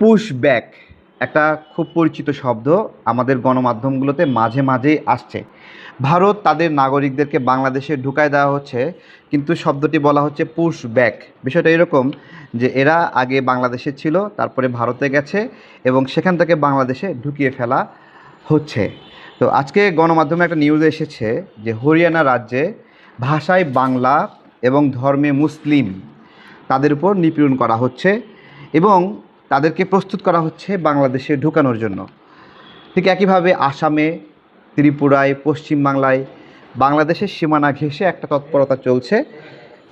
Push back একটা খুব পরিচিত শব্দ আমাদের গণমাধ্যমগুলোতে মাঝে মাঝেই আসছে। ভারত তাদের নাগরিকদেরকে বাংলাদেশে ঢুকায় দেওয়া হচ্ছে, কিন্তু শব্দটি বলা হচ্ছে পুশ ব্যাক বিষয়টা এরকম যে এরা আগে বাংলাদেশে ছিল, তারপরে ভারতে গেছে এবং সেখান থেকে বাংলাদেশে ঢুকিয়ে ফেলা হচ্ছে। তো আজকে গণমাধ্যমে একটা নিউজ এসেছে যে হরিয়ানা রাজ্যে ভাষায় বাংলা এবং ধর্মে মুসলিম তাদের উপর নিপীড়ন করা হচ্ছে এবং তাদেরকে প্রস্তুত করা হচ্ছে বাংলাদেশে ঢুকানোর জন্য। ঠিক একইভাবে আসামে, ত্রিপুরায়, পশ্চিমবাংলায় বাংলাদেশের সীমানা ঘেঁষে একটা তৎপরতা চলছে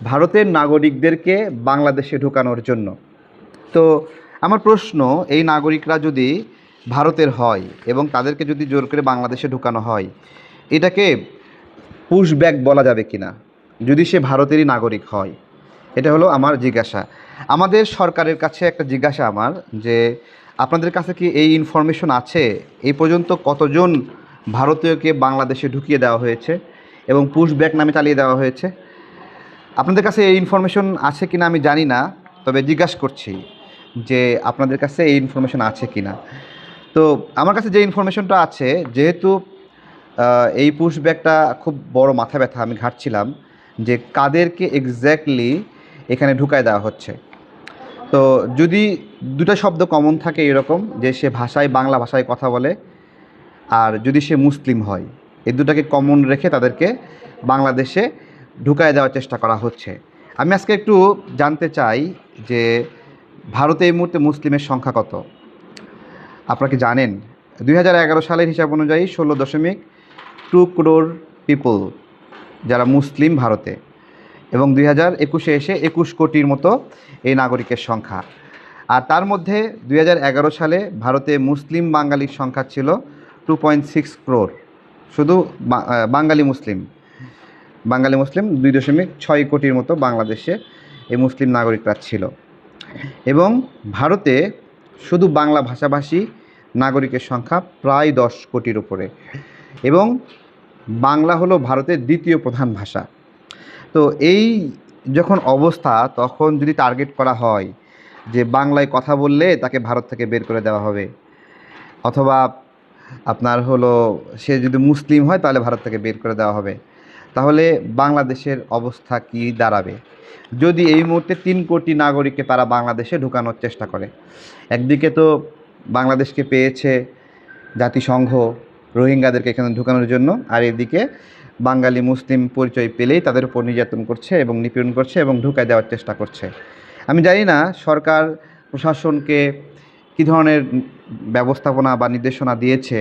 ভারতের নাগরিকদেরকে বাংলাদেশে ঢুকানোর জন্য। তো আমার প্রশ্ন, এই নাগরিকরা যদি ভারতের হয় এবং তাদেরকে যদি জোর করে বাংলাদেশে ঢুকানো হয়, এটাকে পুশব্যাক বলা যাবে কি না যদি সে ভারতেরই নাগরিক হয়। এটা হলো আমার জিজ্ঞাসা। আমাদের সরকারের কাছে একটা জিজ্ঞাসা আমার যে, আপনাদের কাছে কি এই ইনফরমেশন আছে? এই পর্যন্ত কতজন ভারতীয়কে বাংলাদেশে ঢুকিয়ে দেওয়া হয়েছে এবং পুশব্যাক নামে চালিয়ে দেওয়া হয়েছে? আপনাদের কাছে এই ইনফরমেশন আছে কি না আমি জানি না, তবে জিজ্ঞাসা করছি যে, আপনাদের কাছে এই ইনফরমেশন আছে কি না তো আমার কাছে যে ইনফরমেশনটা আছে, যেহেতু এই পুশব্যাকটা খুব বড় মাথা ব্যথা আমি ঘাটছিলাম যে, কাদেরকে এক্স্যাক্টলি এখানে ঢুকায় দেওয়া হচ্ছে। তো যদি দুটো শব্দ কমন থাকে এরকম, যে সে ভাষায়, বাংলা ভাষায় কথা বলে, আর যদি সে মুসলিম হয়, এই দুটাকে কমন রেখে তাদেরকে বাংলাদেশে ঢুকায় দেওয়ার চেষ্টা করা হচ্ছে। আমি আজকে একটু জানতে চাই যে ভারতে এই মুহূর্তে মুসলিমের সংখ্যা কত? আপনারা কি জানেন? দু হাজার এগারো সালের হিসাব অনুযায়ী ষোলো দশমিক টু ক্রোর পিপল যারা মুসলিম ভারতে। এবং দুই হাজার একুশে এসে একুশ কোটির মতো এই নাগরিকের সংখ্যা। আর তার মধ্যে দুই হাজার এগারো সালে ভারতে মুসলিম বাঙালির সংখ্যা ছিল টু পয়েন্ট সিক্স ক্রোর শুধু বাঙালি মুসলিম। বাঙালি মুসলিম দুই দশমিক ছয় কোটির মতো বাংলাদেশে এই মুসলিম নাগরিকরা ছিল। এবং ভারতে শুধু বাংলা ভাষাভাষী নাগরিকের সংখ্যা প্রায় দশ কোটির উপরে। এবং বাংলা হলো ভারতের দ্বিতীয় প্রধান ভাষা। তো এই যখন অবস্থা, তখন যদি টার্গেট করা হয় যে বাংলায় কথা বললে তাকে ভারত থেকে বের করে দেওয়া হবে, অথবা আপনার হলো সে যদি মুসলিম হয় তাহলে ভারত থেকে বের করে দেওয়া হবে, তাহলে বাংলাদেশের অবস্থা কি দাঁড়াবে? যদি এই মুহূর্তে তিন কোটি নাগরিককে তারা বাংলাদেশে ঢুকানোর চেষ্টা করে, একদিকে তো বাংলাদেশকে পেয়েছে জাতিসংঘ রোহিঙ্গাদেরকে এখানে ঢুকানোর জন্য, আর এদিকে বাঙালি মুসলিম পরিচয় পেলেই তাদের উপর নির্যাতন করছে এবং নিপীড়ন করছে এবং ঢুকায় দেওয়ার চেষ্টা করছে। আমি জানি না সরকার, প্রশাসনকে কী ধরনের ব্যবস্থাপনা বা নির্দেশনা দিয়েছে,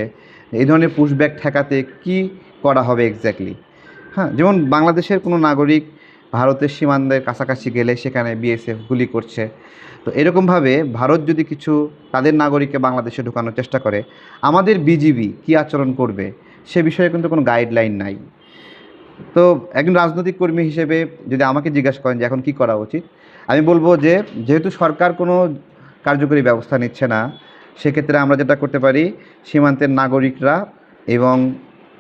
এই ধরনের পুশব্যাক ঠেকাতে কি করা হবে এক্স্যাক্টলি হ্যাঁ যেমন বাংলাদেশের কোনো নাগরিক ভারতের সীমান্তের কাছাকাছি গেলে সেখানে বিএসএফ গুলি করছে। তো এরকমভাবে ভারত যদি কিছু তাদের নাগরিককে বাংলাদেশে ঢুকানোর চেষ্টা করে, আমাদের বিজিবি কী আচরণ করবে সে বিষয়ে কিন্তু কোনো গাইডলাইন নাই। তো একজন রাজনৈতিক কর্মী হিসেবে যদি আমাকে জিজ্ঞাসা করেন যে এখন কি করা উচিত, আমি বলব যে যেহেতু সরকার কোনো কার্যকরী ব্যবস্থা নিচ্ছে না, সেক্ষেত্রে আমরা যেটা করতে পারি, সীমান্তের নাগরিকরা এবং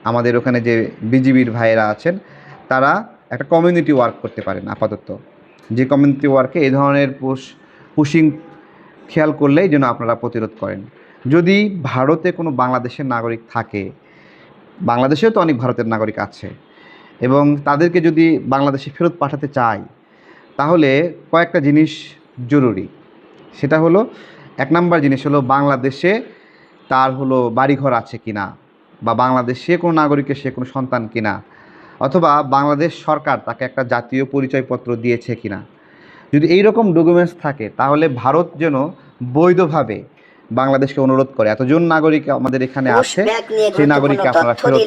আমাদের ওখানে যে বিজিবির ভাইয়েরা আছেন, তারা একটা কমিউনিটি ওয়ার্ক করতে পারেন আপাতত। যে কমিউনিটি ওয়ার্কে এই ধরনের পুশ পুশিং খেয়াল করলেই যেন আপনারা প্রতিরোধ করেন। যদি ভারতে কোনো বাংলাদেশের নাগরিক থাকে, বাংলাদেশেও তো অনেক ভারতের নাগরিক আছে এবং তাদেরকে যদি বাংলাদেশে ফেরত পাঠাতে চায় তাহলে কয়েকটা জিনিস জরুরি। সেটা হলো এক নাম্বার জিনিস হলো বাংলাদেশে তার হলো বাড়িঘর আছে কিনা বা বাংলাদেশে কোনো নাগরিকের সে কোনো সন্তান কিনা অথবা বাংলাদেশ সরকার তাকে একটা জাতীয় পরিচয়পত্র দিয়েছে কিনা। যদি এই রকম ডকুমেন্টস থাকে তাহলে ভারত যেন বৈধভাবে বাংলাদেশকে অনুরোধ করে। এতজন নাগরিক আমাদের এখানে আছে সেই নাগরিককে আপনারা ফেরত